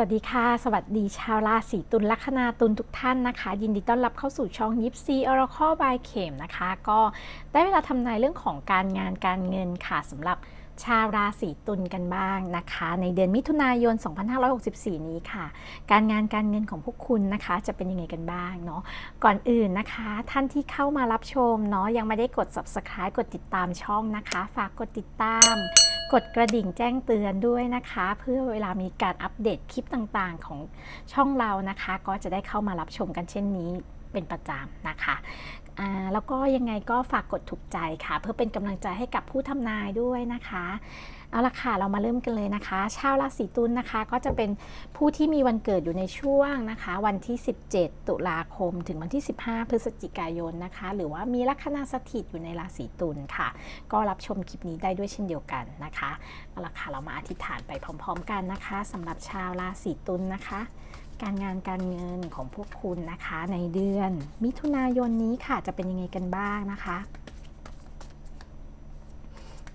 วัสดีค่ะ สวัสดีชาวราศีตุลลัคนาตุลทุกท่านนะคะ ยินดีต้อนรับเข้าสู่ช่องยิปซีออร์คอบายเข็มนะคะ ก็ได้เวลาทำนายเรื่องของการงานการเงินค่ะสำหรับชาวราศีตุลกันบ้างนะคะ ในเดือนมิถุนายน 2564 นี้ค่ะ การงานการเงินของพวกคุณนะคะ จะเป็นยังไงกันบ้างเนาะก่อนอื่นนะคะ ท่านที่เข้ามารับชมเนาะยังไม่ได้กด subscribe กดติดตามช่องนะคะ ฝากกดติดตาม กดกระดิ่งแจ้งเตือนด้วยนะคะ เพื่อเวลามีการอัปเดตคลิปต่างๆ ของช่องเรานะคะ ก็จะได้เข้ามารับชมกันเช่นนี้เป็นประจำนะคะ อ่าแล้วก็ยังไงก็ฝากกดถูกใจค่ะ เพื่อเป็นกำลังใจให้กับผู้ทำนายด้วยนะคะเอาละค่ะ เรามาเริ่มกันเลยนะคะ ชาวราศีตุลนะคะ ก็จะเป็นผู้ที่มีวันเกิดอยู่ในช่วงนะคะ วันที่ 17 ตุลาคม ถึงวันที่ 15 พฤศจิกายนนะคะ หรือว่ามีลัคนาสถิตอยู่ในราศีตุลค่ะ ก็รับชมคลิปนี้ได้ด้วยเช่นเดียวกันนะคะเอาละค่ะ เรามาอธิษฐานไปพร้อม ๆ กันนะคะสำหรับชาวราศีตุลนะคะ การงานการเงินของพวกคุณนะคะ ในเดือน มิถุนายนนี้ค่ะจะเป็นยังไงกันบ้างนะคะ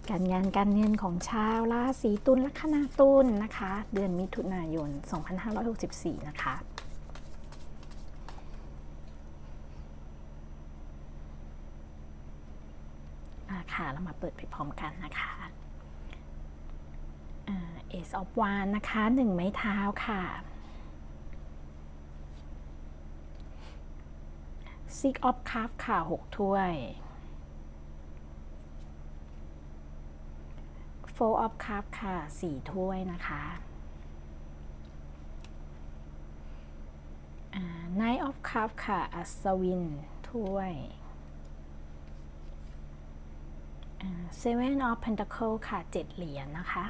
การงานการเงินของชาวราศีตุลลัคนาตุลนะคะ เดือนมิถุนายน 2564 นะคะอ่าค่ะเรามาเปิดไปพร้อมกันนะคะเอสออฟวานนะคะหนึ่งไม้เท้าค่ะ Six of Cup ค่ะ 6 ถ้วย Four of Cup ค่ะ 4 ถ้วยนะคะ Nine of Cup ค่ะ อัศวิน ถ้วย Seven of Pentacle ค่ะ 7 เหรียญนะคะ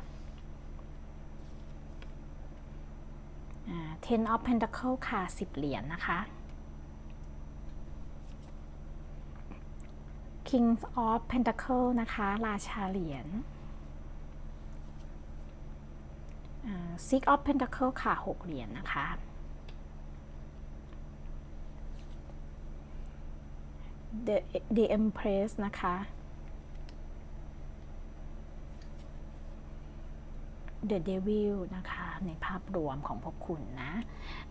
Ten of Pentacle ค่ะ 10 เหรียญนะคะ King of Pentacle นะคะ ราชาเหรียญ Six of Pentacle ค่ะ 6 เหรียญนะคะ The The Empress นะคะ The Devil นะคะ ในภาพรวมของพวกคุณนะ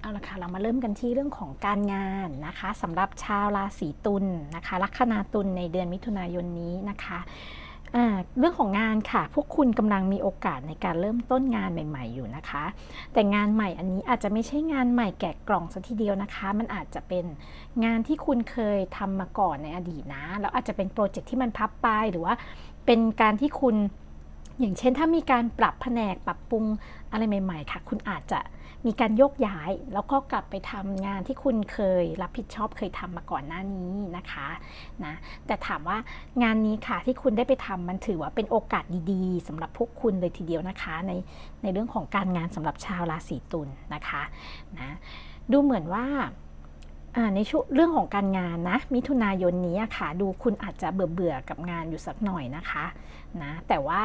เอาละค่ะ เรามาเริ่มกันที่เรื่องของการงานนะคะสำหรับชาวราศีตุลนะคะ ลัคนาตุลในเดือนมิถุนายนนี้นะคะเรื่องของงานค่ะ พวกคุณกำลังมีโอกาสในการเริ่มต้นงานใหม่ ๆ อยู่นะคะ แต่งานใหม่อันนี้อาจจะไม่ใช่งานใหม่แกะกล่องซะทีเดียวนะคะ มันอาจจะเป็นงานที่คุณเคยทำมาก่อนในอดีตนะ แล้วอาจจะเป็นโปรเจกต์ที่มันพับไปหรือว่าเป็นการที่คุณ อย่างเช่นถ้ามีการปรับแผนกปรับปรุงอะไรใหม่ ๆ ค่ะ คุณอาจจะมีการโยกย้าย แล้วก็กลับไปทำงานที่คุณเคยรับผิดชอบเคยทำมาก่อนหน้านี้นะคะนะแต่ถามว่างานนี้ค่ะที่คุณได้ไปทำมันถือว่าเป็นโอกาสดีๆสำหรับพวกคุณเลยทีเดียวนะคะ ในในเรื่องของการงานสำหรับชาวราศีตุลนนะคะนะดูเหมือนว่า ในช่วงเรื่องของการงานนะ มิถุนายนนี้ค่ะ ดูคุณอาจจะเบื่อเบื่อกับงานอยู่สักหน่อยนะคะนะแต่ว่า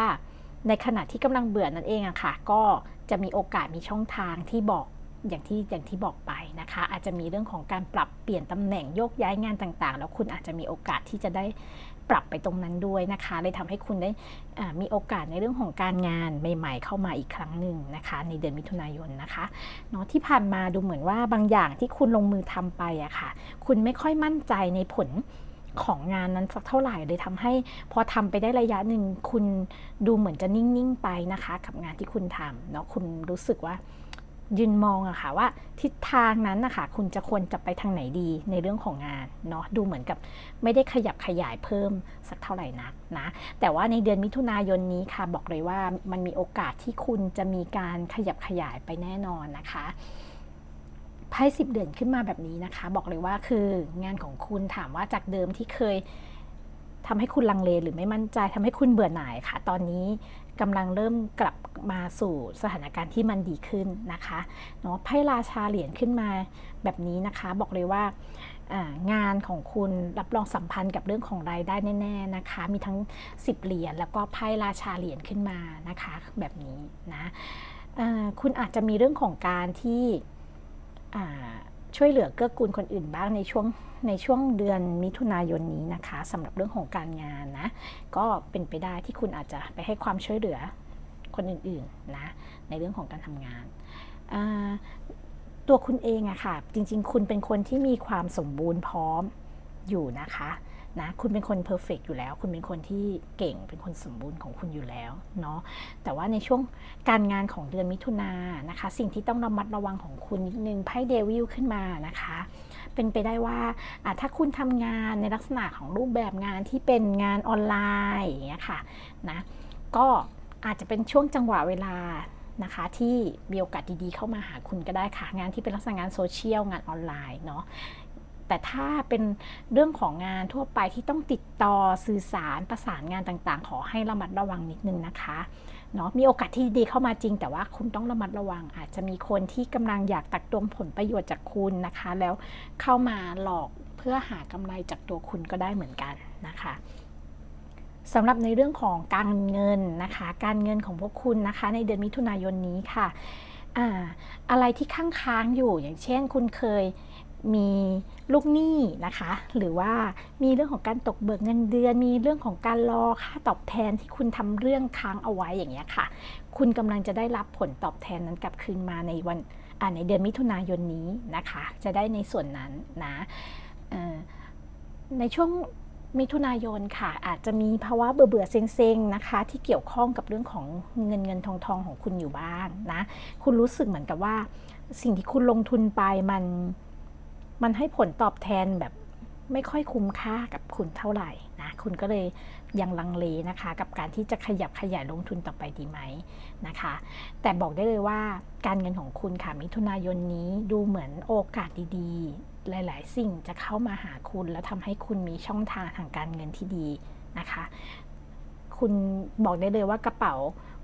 ในขณะที่กำลังเบื่อนั่นเองอะค่ะ ก็จะมีโอกาสมีช่องทางที่บอก อย่างที่อย่างที่บอกไปนะคะ อาจจะมีเรื่องของการปรับเปลี่ยนตำแหน่งโยกย้ายงานต่างๆ แล้วคุณอาจจะมีโอกาสที่จะได้ปรับไปตรงนั้นด้วยนะคะเลยทำให้คุณได้มีโอกาสในเรื่องของการงานใหม่ ๆ เข้ามาอีกครั้งหนึ่งนะคะ ในเดือนมิถุนายนนะคะเนาะที่ผ่านมาดูเหมือนว่าบางอย่างที่คุณลงมือทำไปอะค่ะ คุณไม่ค่อยมั่นใจในผลของงานนั้นสักเท่าไหร่เลยทำให้พอทำไปได้ระยะหนึ่งคุณดูเหมือนจะนิ่งๆไปนะคะ กับงานที่คุณทำเนาะคุณรู้สึกว่า ยืนมองอะค่ะว่าทิศทางนั้นนะคะคุณจะควรจะไปทางไหนดีในเรื่องของงานเนาะดูเหมือนกับไม่ได้ขยับขยายเพิ่มสักเท่าไหร่นักนะแต่ว่าในเดือนมิถุนายนนี้ค่ะบอกเลยว่ามันมีโอกาสที่คุณจะมีการขยับขยายไปแน่นอนนะคะไพ่สิบเดือนขึ้นมาแบบนี้นะคะ บอกเลยว่าคืองานของคุณถามว่าจากเดิมที่เคยทำให้คุณลังเลหรือไม่มั่นใจทำให้คุณเบื่อหน่ายค่ะ ตอนนี้ กำลังเริ่มกลับมาสู่สถานการณ์ที่มันดีขึ้นนะคะเนาะไพ่ราชาเหรียญขึ้นมาแบบนี้นะคะ บอกเลยว่างานของคุณรับรองสัมพันธ์กับเรื่องของรายได้แน่ ๆนะคะ มีทั้ง 10 เหรียญแล้วก็ไพ่ราชาเหรียญขึ้นมานะคะ แบบนี้นะคุณอาจจะมีเรื่องของการที่ ช่วยเหลือเกื้อกูลคนอื่นบ้างในช่วงในช่วงเดือนมิถุนายนนี้นะคะสำหรับเรื่องของการงานนะก็เป็นไปได้ที่คุณอาจจะไปให้ความช่วยเหลือคนอื่นๆนะในเรื่องของการทำงานตัวคุณเองอะค่ะจริงๆ คุณเป็นคนที่มีความสมบูรณ์พร้อมอยู่นะคะ นะคุณเป็นคนเพอร์เฟกอยู่แล้ว คุณเป็นคนที่เก่งเป็นคนสมบูรณ์ของคุณอยู่แล้วเนาะแต่ว่าในช่วงการงานของเดือนมิถุนายนนะคะ สิ่งที่ต้องระมัดระวังของคุณนิดนึงไพ่เดวิลขึ้นมานะคะ เป็นไปได้ว่าอ่าถ้าคุณทำงานในลักษณะของรูปแบบงานที่เป็นงานออนไลน์อย่างเงี้ยค่ะนะก็อาจจะเป็นช่วงจังหวะเวลานะคะที่มีโอกาสดีๆเข้ามาหาคุณก็ได้ค่ะ งานที่เป็นลักษณะงานโซเชียลงานออนไลน์เนาะ แต่ถ้าเป็นเรื่องของงานทั่วไปที่ต้องติดต่อสื่อสารประสานงานต่างๆ ขอให้ระมัดระวังนิดนึงนะคะเนาะมีโอกาสที่ดีเข้ามาจริง แต่ว่าคุณต้องระมัดระวัง อาจจะมีคนที่กำลังอยากตักตวงผลประโยชน์จากคุณนะคะ แล้วเข้ามาหลอกเพื่อหากำไรจากตัวคุณก็ได้เหมือนกันนะคะสำหรับในเรื่องของการเงินนะคะ การเงินของพวกคุณนะคะ ในเดือนมิถุนายนนี้ค่ะอ่าอะไรที่ค้างค้างอยู่อย่างเช่น คุณเคย มีลูกหนี้นะคะ หรือว่ามีเรื่องของการตกเบิกเงินเดือน มีเรื่องของการรอค่าตอบแทนที่คุณทำเรื่องค้างเอาไว้อย่างเงี้ยค่ะ คุณกำลังจะได้รับผลตอบแทนนั้นกลับคืนมาในวันในเดือนมิถุนายนนี้นะคะ จะได้ในส่วนนั้นนะในช่วงมิถุนายนค่ะ อาจจะมีภาวะเบื่อเบื่อเซ็งๆนะคะ ที่เกี่ยวข้องกับเรื่องของเงินเงินทองทองของคุณอยู่บ้างนะ คุณรู้สึกเหมือนกับว่า สิ่งที่คุณลงทุนไปมัน มันให้ผลตอบแทนแบบไม่ค่อยคุ้มค่ากับคุณเท่าไหร่นะคุณก็เลยยังลังเลนะคะ กับการที่จะขยับขยายลงทุนต่อไปดีไหมนะคะ แต่บอกได้เลยว่าการเงินของคุณค่ะมิถุนายนนี้ดูเหมือนโอกาสดีๆ หลาย ๆ สิ่งจะเข้ามาหาคุณ แล้วทำให้คุณมีช่องทางทางการเงินที่ดีนะคะ คุณบอกได้เลยว่ากระเป๋า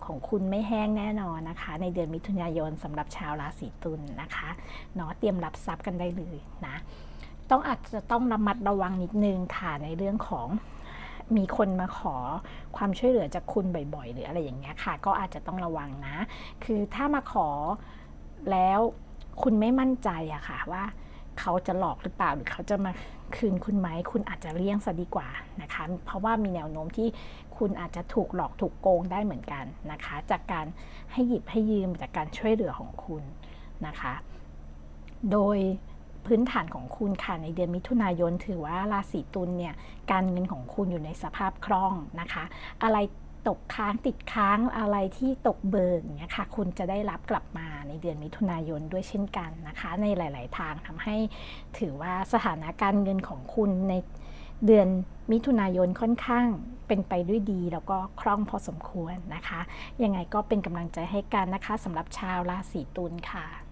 ของคุณไม่แห้งแน่นอนนะคะ ในเดือนมิถุนายนสำหรับชาวราศีตุลนนะคะเนาะเตรียมรับทรัพย์กันได้เลยนะต้องอาจจะต้องระมัดระวังนิดนึงค่ะในเรื่องของมีคนมาขอความช่วยเหลือจากคุณบ่อยๆ หรืออะไรอย่างเงี้ยค่ะ ก็อาจจะต้องระวังนะ คือถ้ามาขอแล้วคุณไม่มั่นใจอะค่ะว่า เขาจะหลอกหรือเปล่าหรือเขาจะมาคืนคุณไหมคุณอาจจะเลี่ยงซะดีกว่านะคะ เพราะว่ามีแนวโน้มที่คุณอาจจะถูกหลอกถูกโกงได้เหมือนกันนะคะ จากการให้หยิบให้ยืมจากการช่วยเหลือของคุณนะคะ โดยพื้นฐานของคุณค่ะในเดือนมิถุนายนถือว่าราศีตุลเนี่ยการเงินของคุณอยู่ในสภาพคล่องนะคะ อะไร ตกค้างติดค้างอะไรที่ตกเบิกเนี่ยค่ะคุณจะได้รับกลับมาในเดือนมิถุนายนด้วยเช่นกันนะคะ ในหลาย ๆ ทางทำให้ถือว่าสถานะการเงินของคุณในเดือนมิถุนายนค่อนข้างเป็นไปด้วยดี แล้วก็คล่องพอสมควรนะคะ ยังไงก็เป็นกำลังใจให้กันนะคะสำหรับชาวราศีตุลค่ะ